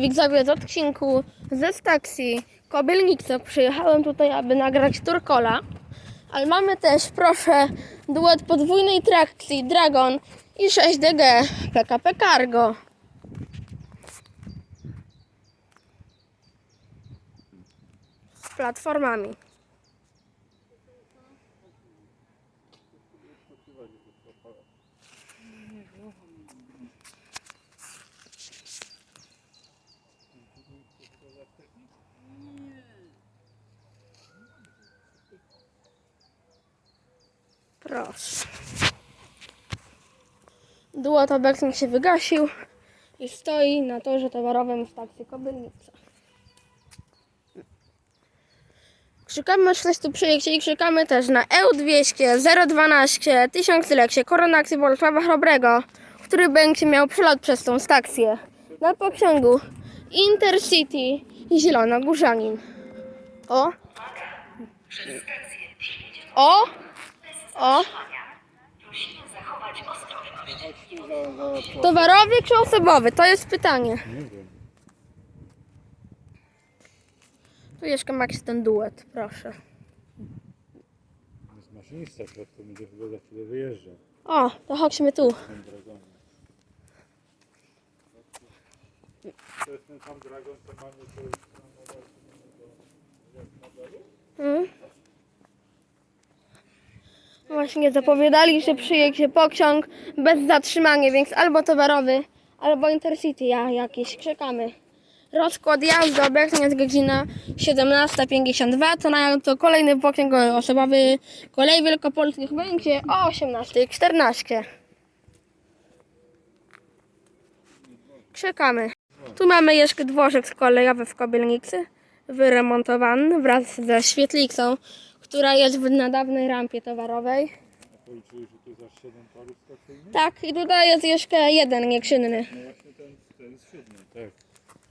widzowie z odcinku ze stacji Kobylnica. Przyjechałem tutaj, aby nagrać Turkola. Ale mamy też, proszę, duet podwójnej trakcji Dragon i 6DG PKP Cargo. Z platformami. Proszę. Duet obecnie się wygasił i stoi na torze towarowym stacji Kobylnica. Krzykamy, ktoś tu przyjedzie i krzykamy też na EU200, 012, 1000 leksie, koronacji Bolesława Chrobrego, który będzie miał przelot przez tą stację. Na pociągu Intercity i Zielonogórzanin. O! O! O! Towarowy czy osobowy? To jest pytanie. Nie wiem. Tu jeszcze macie ten duet, proszę. Jest maszynista w środku, będzie chyba za chwilę wyjeżdżał. O, to chodźmy tu. To jest ten sam dragon, co mamy to jest Mm. Właśnie zapowiadali, że przyjedzie pociąg bez zatrzymania, więc albo towarowy, albo Intercity, ja jakiś czekamy. Rozkład jazdy obecnie jest godzina 17.52, to na to kolejny pociąg osobowy kolei wielkopolskich będzie o 18.14. Czekamy. Tu mamy jeszcze dworzec kolejowy w Kobylnicy, wyremontowany wraz ze świetlicą, która jest w na dawnej rampie towarowej. A policzyli, że to za 7 torów stacyjnych? Tak, i tutaj jest jeszcze jeden nieczynny. No właśnie ten, ten jest siódmy. Tak.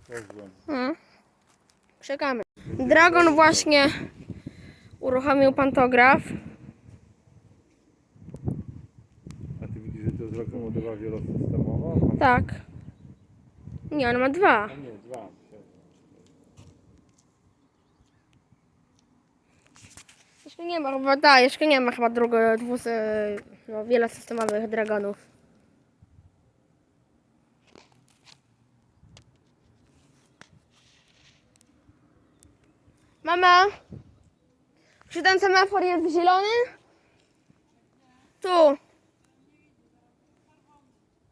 Kozłem. No. Czekamy. Dragon właśnie uruchomił pantograf. A ty widzisz, że to jest lokomotywa wielosystemowa? Tak. Nie, on ma dwa. A nie, dwa. Jeszcze nie ma chyba, da, jeszcze nie ma chyba drugiego, dwus, no, wielosystemowych dragonów. Mama, czy ten semafor jest zielony? Tu.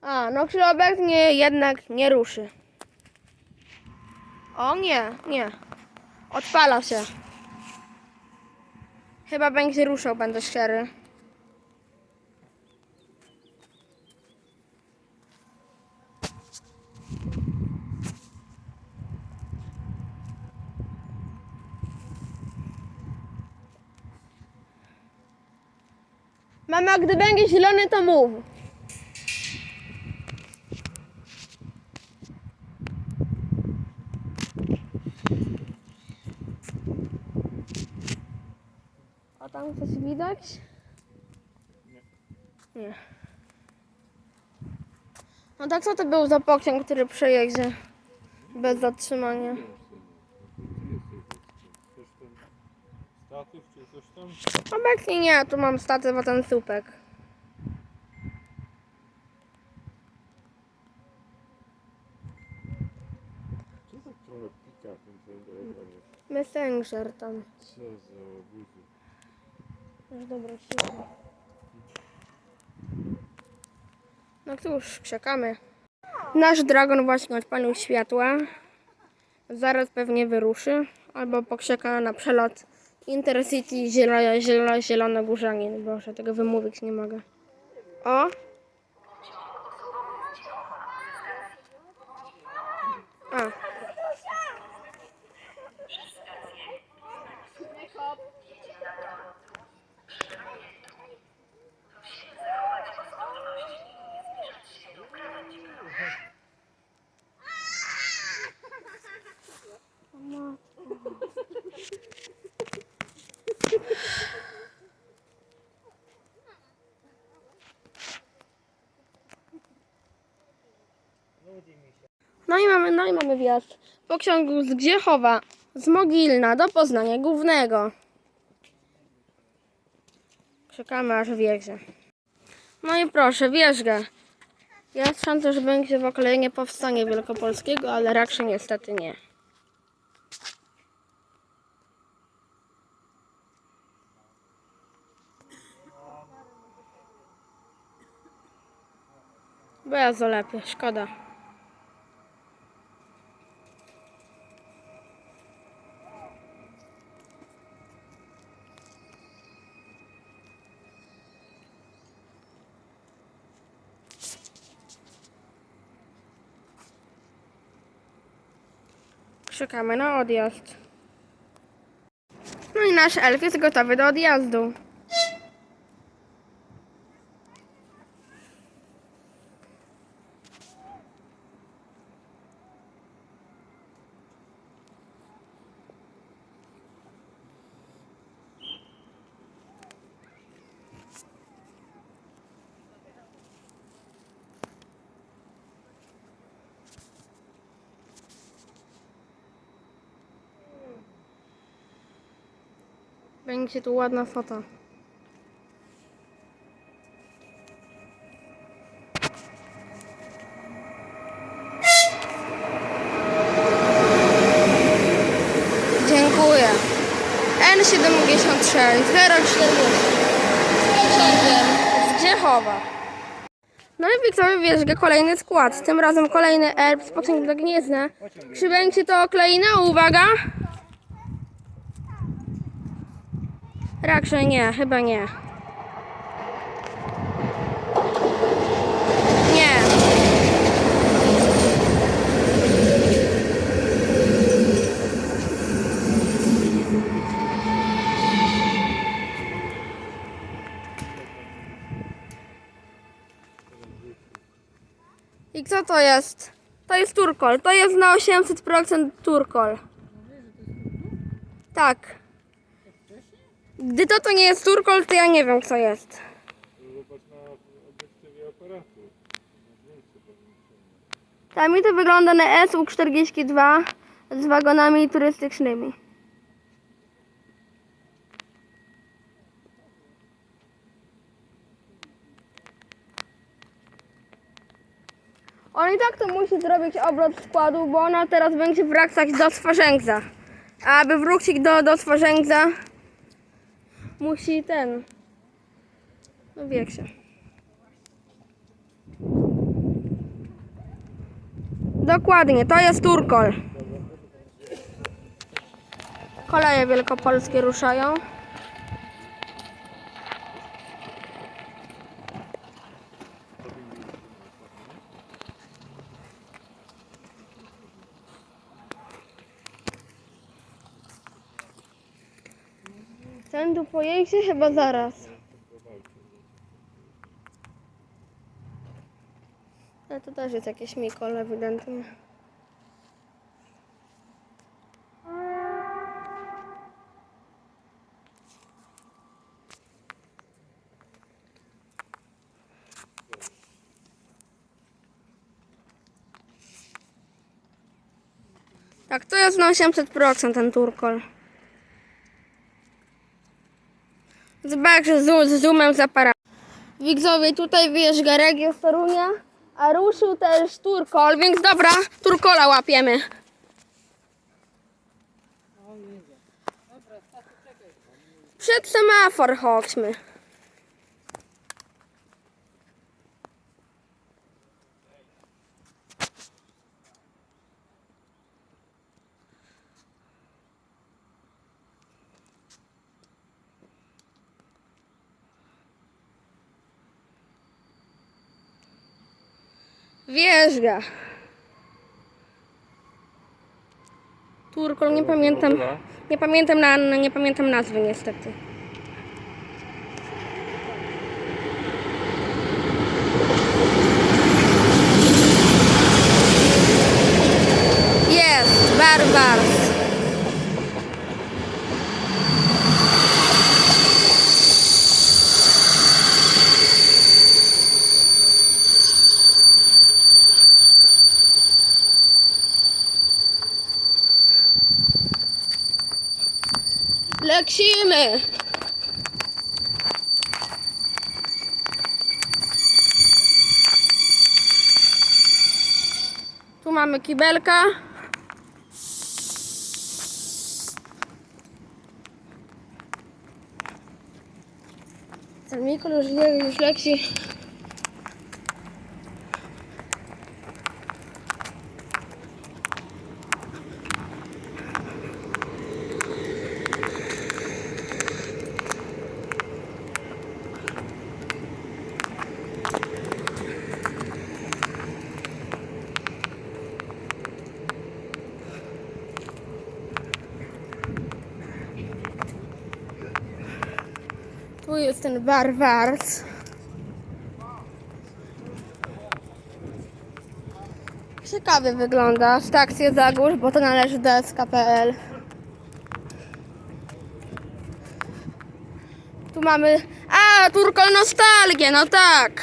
A, no czyli obecnie jednak nie ruszy. O nie, nie. Odpala się. Chyba będzie ruszał, będę szczery. Mama, gdy będzie zielony, to mów. Tam coś widać? Nie. No tak co to był za pociąg, który przejedzie bez zatrzymania? Statyw czy coś tam? Obecnie nie, tu mam statyw, a ten słupek. Co tak trochę pika? Messenger tam. Co za obuzy. Już dobra, cicho. No cóż, czekamy. Nasz dragon właśnie odpalił światła. Zaraz pewnie wyruszy. Albo pokrzeka na przelot Intercity Zielona, zielona, zielona Górzanin. Boże, tego wymówić nie mogę. O! A. No i mamy, no i mamy wjazd. Pociągu z Gdziechowa, z Mogilna do Poznania Głównego. Czekamy aż wjedzie. No i proszę, wjeżdża. Jest szansa, że będzie w okolenie powstanie wielkopolskiego, ale raczej niestety nie. Bardzo lepiej, szkoda. Czekamy na odjazd. No i nasz elf jest gotowy do odjazdu. Będzie tu ładna foto. Dziękuję. N76 040 z Grzechowa. No i widzowie wjeżdża kolejny skład. Tym razem kolejny erb z pociągiem do Gniezna. Czy będzie to kleina? Uwaga! Raczej nie, chyba nie. Nie. I co to jest? To jest turkol. To jest na 800% turkol. Tak. Gdy to to nie jest turkol, to ja nie wiem co jest. Zobacz na obiektywie aparatu. Tak mi to wygląda na SU-42 z wagonami turystycznymi. On i tak to musi zrobić obrot składu, bo ona teraz będzie wracać do Swarzędza. A aby wrócić do, do Swarzędza, musi ten... No wiek się. Dokładnie, to jest Turkol. Koleje wielkopolskie ruszają. Ten tu pojedzie chyba zaraz. Ale to też jest jakieś Mikol ewidentnie. Tak, to jest na 800% ten turkol. Zobaczcie z, z zoomem z. Widzowie, tutaj wyjeżdża Regio z Torunia, a ruszył też Turkol, więc dobra, Turkola łapiemy. Przed semafor chodźmy. Wjeżdża. Turkol, nie pamiętam. Nie pamiętam, na, nie pamiętam nazwy niestety. Jest, barbar. Tu mamy kibelka. Ten Mikol już, już leci. Tu jest ten bar Wars. Ciekawie wygląda. Stację Zagórz, bo to należy do SKPL. Tu mamy... A, Turkol Nostalgię, no tak.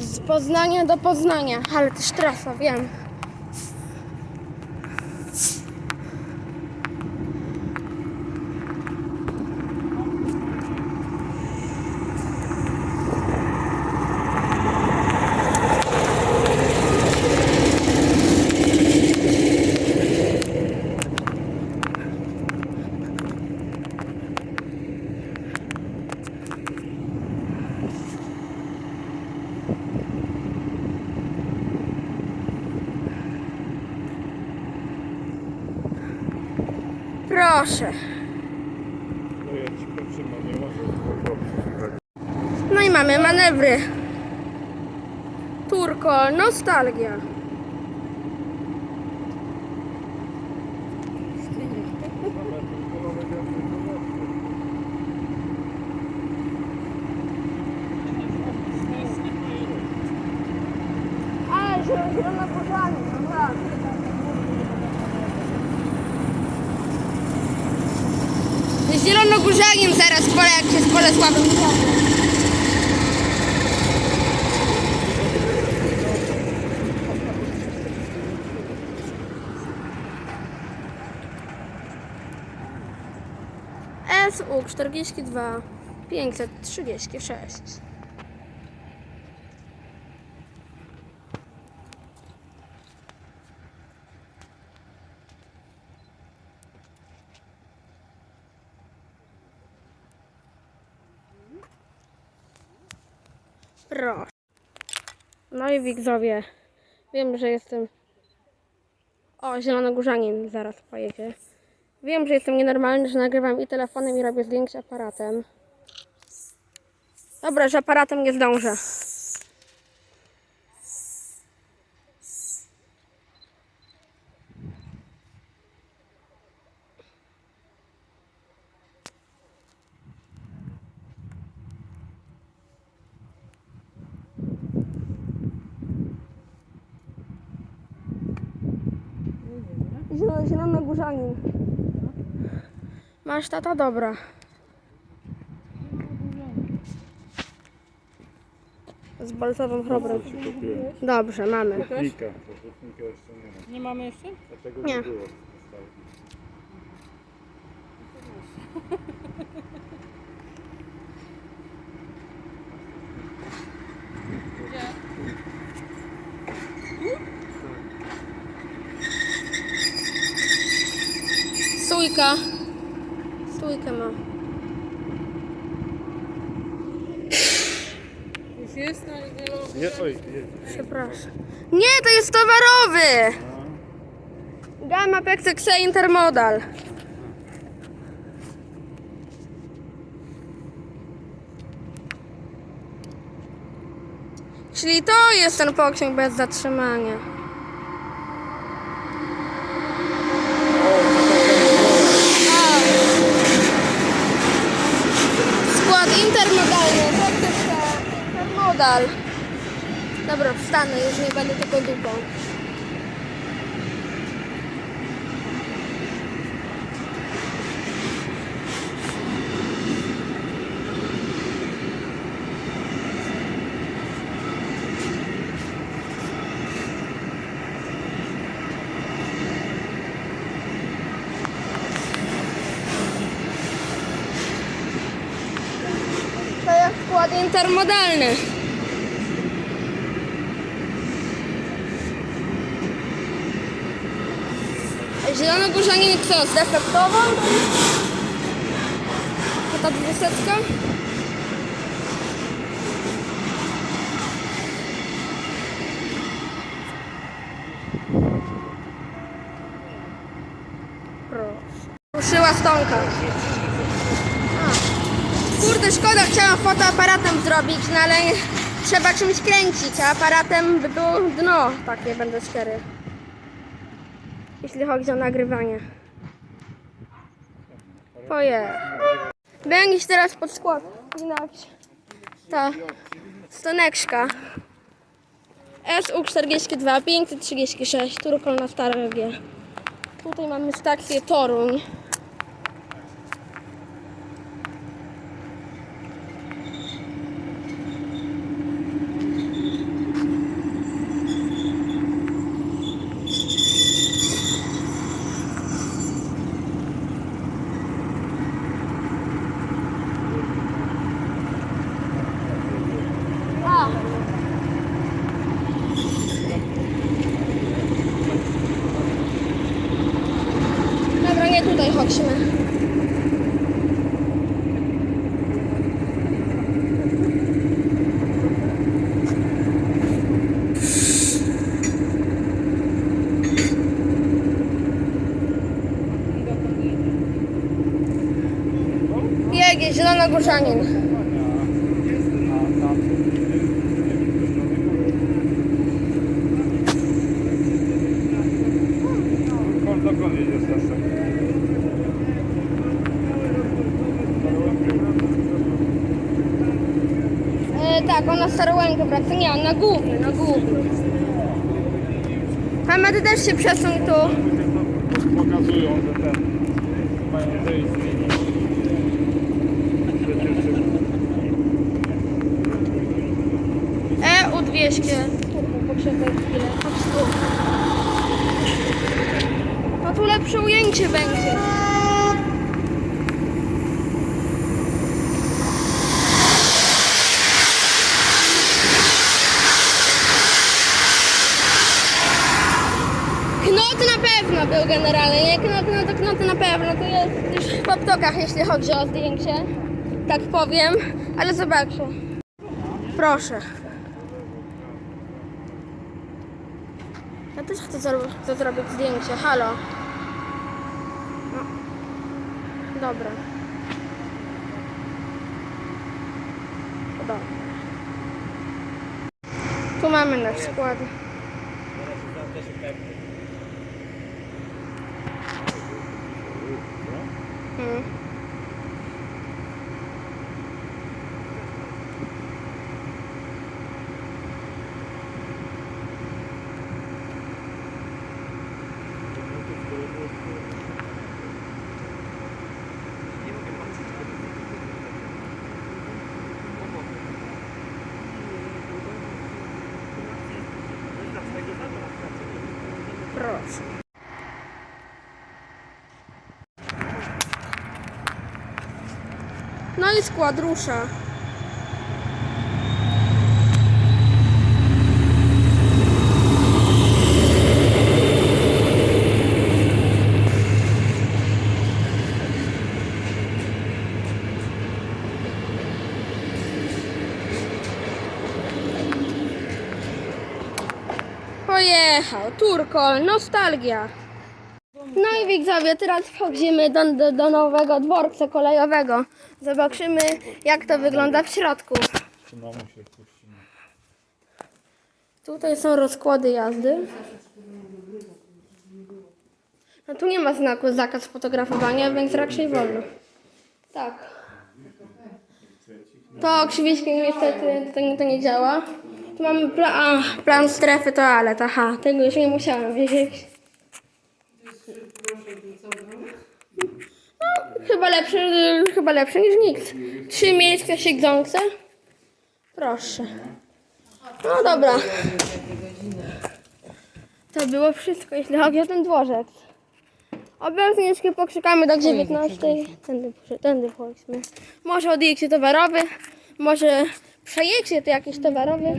Z Poznania do Poznania, ale też trasa, wiem. Proszę. No i mamy manewry. Turkol, nostalgia. Zielonogórzanin zaraz pole, jak się z Bolesławem SU 42 536 Proszę. No i widzowie, wiem, że jestem... O, zielonogórzanin zaraz pojedzie. Wiem, że jestem nienormalny, że nagrywam i telefonem i robię zdjęcia aparatem. Dobra, że aparatem nie zdążę. Zielony, zielonogórzanin. Masz tata? Dobra. Z balsową chrobrą. Dobrze, mamy. Nika, to nika jeszcze nie ma. Nie mamy jeszcze? Dlatego Nie. nie było. Gdzie? Ma. Już jest na. Nie, oj, jest. Przepraszam. Nie, to jest towarowy! Gamma Pexexe Intermodal. Czyli to jest ten pociąg bez zatrzymania. A. Skład intermodalny, faktycznie intermodal. Dobra, wstanę, już nie będę tylko dupą. Intermodalny. Zielonogórzanin co, z defektową? To ta dwusetka? Proszę. Ruszyła stonka. Kurde, szkoda, chciałam fotoaparatem zrobić, no ale trzeba czymś kręcić, a aparatem by było dno, takie będę szczery. Jeśli chodzi o nagrywanie. Oje. Będziesz teraz pod skład. Inaczej. Ta stoneczka. SU42 536, Turkol na Stare G. Tutaj mamy stację Toruń. A. Dobra, nie tutaj chodźmy. Jedzie, zielonogórzanin. Dokąd jedziesz Staszek? E, tak, on na Starołękę wraca. Nie, on na główny, na główny. Hamady też się przesuń tu. Pokazują, że ten mają z linii. Przecież EU200. Kurwa, poczekaj chwilę. Chodź tu. No tu lepsze ujęcie będzie. Knot na pewno był generalnie, nie knot, no to knot na pewno, to jest już w poptokach, jeśli chodzi o zdjęcie, tak powiem, ale zobaczę. Proszę. Ja też chcę, chcę zrobić zdjęcie, halo. Dobra. Dobra. Tu mamy nasz skład. Hmm. Proszę. I skład rusza. Pojechał, Turkol, nostalgia. No i widzowie, teraz wchodzimy do, do, do nowego dworca kolejowego. Zobaczymy, jak to wygląda w środku. Się? Tutaj są rozkłady jazdy. No tu nie ma znaku zakaz fotografowania, więc raczej wolno. Tak. To oczywiście niestety to, nie- to nie działa. Tu mamy pla a, plan strefy toalet. Aha, tego już nie musiałem wiedzieć. Chyba lepszy, chyba lepszy niż nikt. Trzy miejsca siedzące. Proszę. No dobra. To było wszystko, jeśli chodzi o ten dworzec. Obecnie jeszcze pokrzykamy do 19. Tędy, tędy chodźmy. Może odjeździe towarowy, może przejęcie to jakieś towarowe.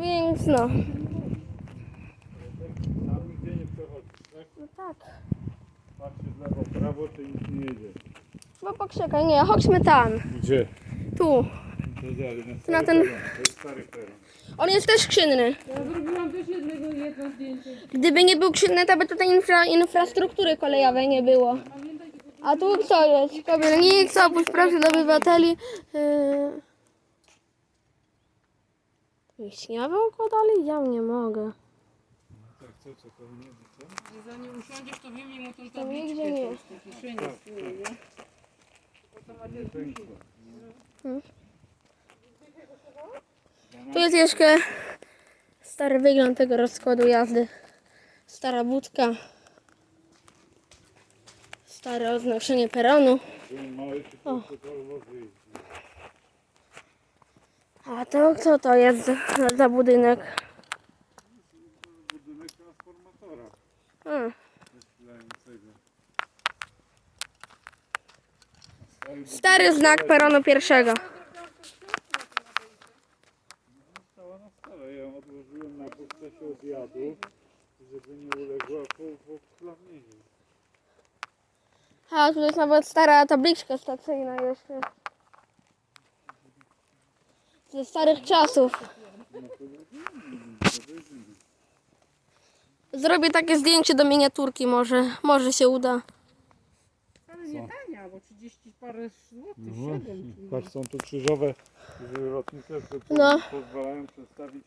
Więc no. Tam nigdzie nie przechodzisz, tak? No tak. Patrzysz w lewo, prawo, czy nic nie jedzie. Chyba pokrzekaj, nie, chodźmy tam. Gdzie? Tu. To dalej, na, Na stary ten- peron. To jest stary peron. On jest też krzynny. Ja zrobiłam też jednego, jedno zdjęcie. Gdyby nie był krzynny, to by tutaj infra, infrastruktury kolejowej nie było. A tu co jest? Kobielnica, oprócz dla obywateli. Yy... Wiśniowe układali? Ja nie mogę. Tak, co, co, to nie co? Że zanim usiądziesz, to wyjmij mu tą nigdzie tabliczkę nie. tą z tej kieszeni swojej, nie? Pękło. Tu jest jeszcze stary wygląd tego rozkładu jazdy. Stara budka. Stare oznaczenie peronu. Byłem mały, czy to, to, to wozy jeździ. A to co to jest za? Budynek Stary znak peronu pierwszego. Stała na stole. Ja ją odłożyłem na bok obiadu, żeby nie uległa po, po. A tu jest nawet stara tabliczka stacyjna jeszcze. Ze starych czasów. Zrobię takie zdjęcie do miniaturki może. Może się uda. Ale nie tania, bo 30 parę złotych, No 7 właśnie. Patrz, są tu krzyżowe lotnicze, które po, No. pozwalają przestawić.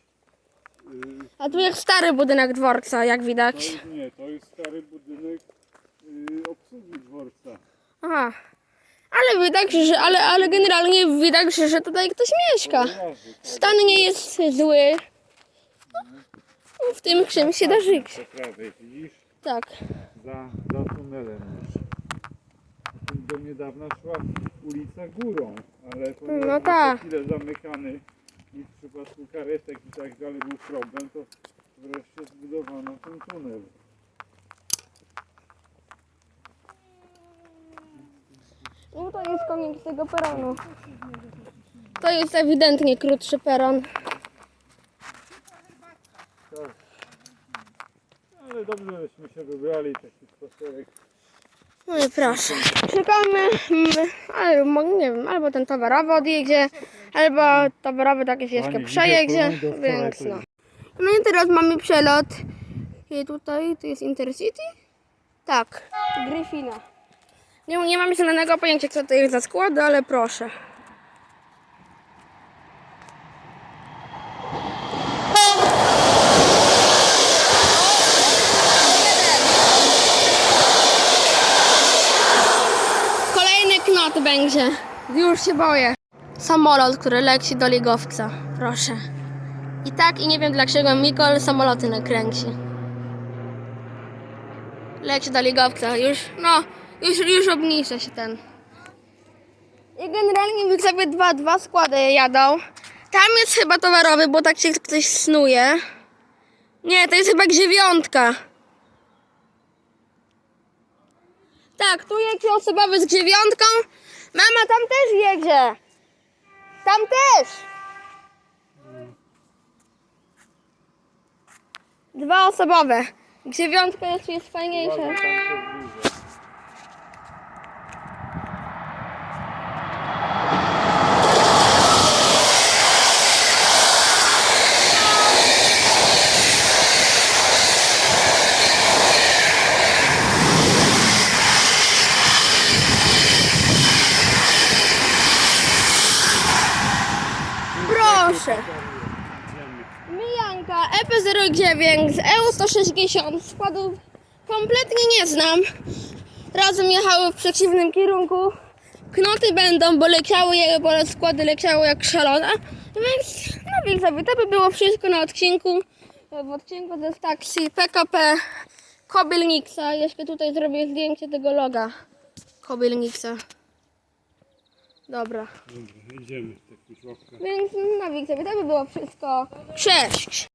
Yy, A tu jest stary budynek dworca, jak to widać. jest nie, to jest stary budynek yy, obsługi dworca. Aha. Ale widać, że, ale, ale generalnie widać, że, że tutaj ktoś mieszka. Kojarzy, tak? Stan nie jest zły. No, w tym czym się da żyć. Po prawej, widzisz? Tak. Za, za tunelem już. Do niedawna szła ulica górą, ale ponieważ No tak. chwilę zamykany i w przypadku karetek i tak dalej był problem, to wreszcie zbudowano ten tunel. No to jest koniec tego peronu. To jest ewidentnie krótszy peron. Ale dobrze, żeśmy się wybrali taki spacerek. No i proszę. Czekamy, mm, albo nie wiem, albo ten towarowy odjedzie, albo towarowy tak jeszcze Pani, przejedzie, widzę, porównaj do więc no. to No i teraz mamy przelot. I tutaj, tu jest Intercity? Tak, Gryfina. Nie, nie mam zielonego pojęcia, co to jest za skład, ale proszę. Kolejny Już się boję. Samolot, który leci do ligowca. Proszę. I tak, i nie wiem dlaczego Mikol samoloty nakręci. Leci do ligowca. Już, no, już, już obniża się ten. I generalnie w sobie dwa, dwa składy jadą. Tam jest chyba towarowy, bo tak się ktoś snuje. Nie, to jest chyba dziewiątka. Tak, tu jedzie osobowy z dziewiątką. Mama tam też jedzie. Tam też. Dwa osobowe. Dziewiątka jeszcze jest fajniejsza. Uważaj, tam się zbliża. Proszę. Mijanka EP09 z EU160 składów kompletnie nie znam. Razem jechały w przeciwnym kierunku. Knoty będą, bo leciały, je- bo składy leciały jak szalone. Więc no więc sobie to by było wszystko na odcinku. W odcinku ze taksi PKP Kobylniksa. Jeszcze tutaj zrobię zdjęcie tego loga Kobylniksa. Dobra. Dobra, idziemy. Więc na widzowie to by było wszystko. Cześć!